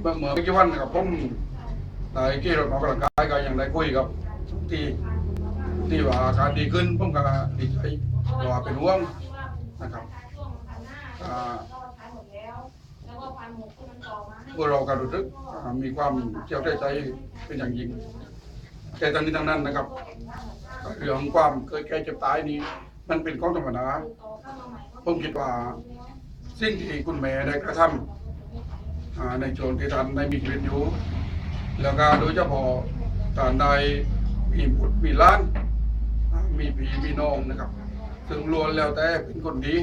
เมื่อเมื่อไม่กี่วันนะครับผมได้ขี่รถออกกำลังกายก็ยังได้คุยกับที่ที่ว่าอาการดีขึ้นผมก็ดีใจราะว่าเป็นห่วงนะครับอ่าพวกเราก็รู้สึกมีความเชี่ยวใจเป็นอย่างยิ่งแต่ทั้งนี้ทั้งนั้นนะครับเรื่องความเคยแก่เจ็บตายนี้ มันเป็นของธรรมดาผมคิดว่าสิ่งที่คุณแม่ได้กระทำอ่า ในช่วงที่ท่านได้มีชีวิตอยู่ แล้วก็โดยเฉพาะท่านได้มีบุตรมีล้าน มีพี่มีน้องนะครับ ซึ่งล้วนแล้วแต่เป็นคนดี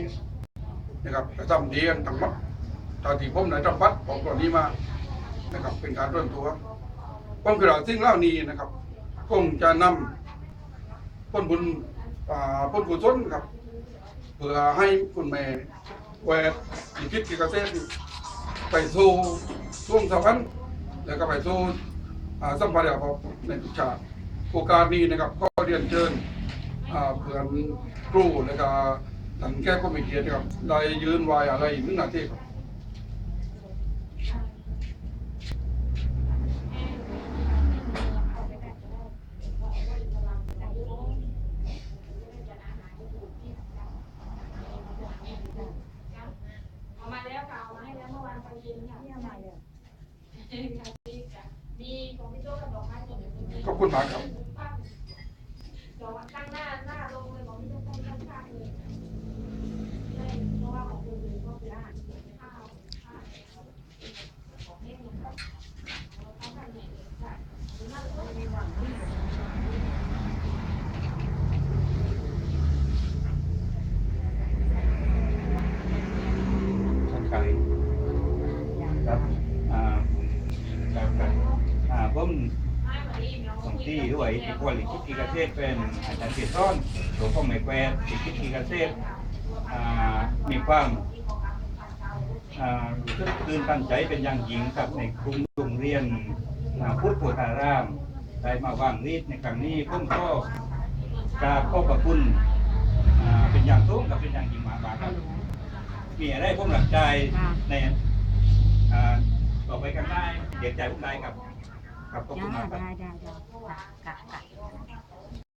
นะครับกระทำดีกันทั้งหมดตอนที่ผมได้รับบัตรของตอนนี้มานะครับ เป็นการร่วนตัวผมคือเราสิ่งเล่านี้นะครับคงจะนำพ้นบุญพ้นกุศลครับ เพื่อให้คุณแม่แหวกกิจกิจเกษตร ไปสู่ช่วงสวรรค์แล้วก็ไปสู่สัมภาระของในทุกชาติโอกาสนี้นะครับก็เรียนเชิญเพื่อนครูแล้วก็ท่านแก้ก็มีเกียรติครับได้ยืนวายอะไรหนึ่งนาทีครับ เอามาแล้วค่ะเอามาให้แล้วเมื่อวาน ไปเย็นค่ะที่เอามาเลยมีของพี่โจ้กับดอกไม้ส่วนหนึ่งมีขอบคุณมากครับดอกไม้ตั้งหน้าหน้าลงเลยของพี่โจ้ตั้งข้างเลยเพราะว่าของคนอื่นก็คือได้ข้าวข้าวของเล่นนะครับเอาข้าวกันเนี่ยค่ะหรือว่าเราไม่หวังที่ ชันไก่ครับอ่าครับครับอ่าผม ไม่วันนี้เนาะ สองที่ด้วยที่ควรลิขิตกีเกษตรเป็นอาจารย์เกียรติต้อนตัวพ่อแม่แกวนลิขิตกีเกษตร อ่ามีความอ่ารู้สึกตื่นตันใจเป็นอย่างยิ่งครับในกลุ่มโรงเรียนพุทธโพธาราม ได้มาวางรีดในครั้งนี้ผมก็กราบขอบพระคุณเป็นอย่างสูงกับเป็นอย่างยิ่งมากๆครับมีอะไรผมหลักใจในต่อไปกันได้เด็กใจผมได้ครับ ครับขอบคุณมากครับ ได้ได้ได้ค่ะค่ะ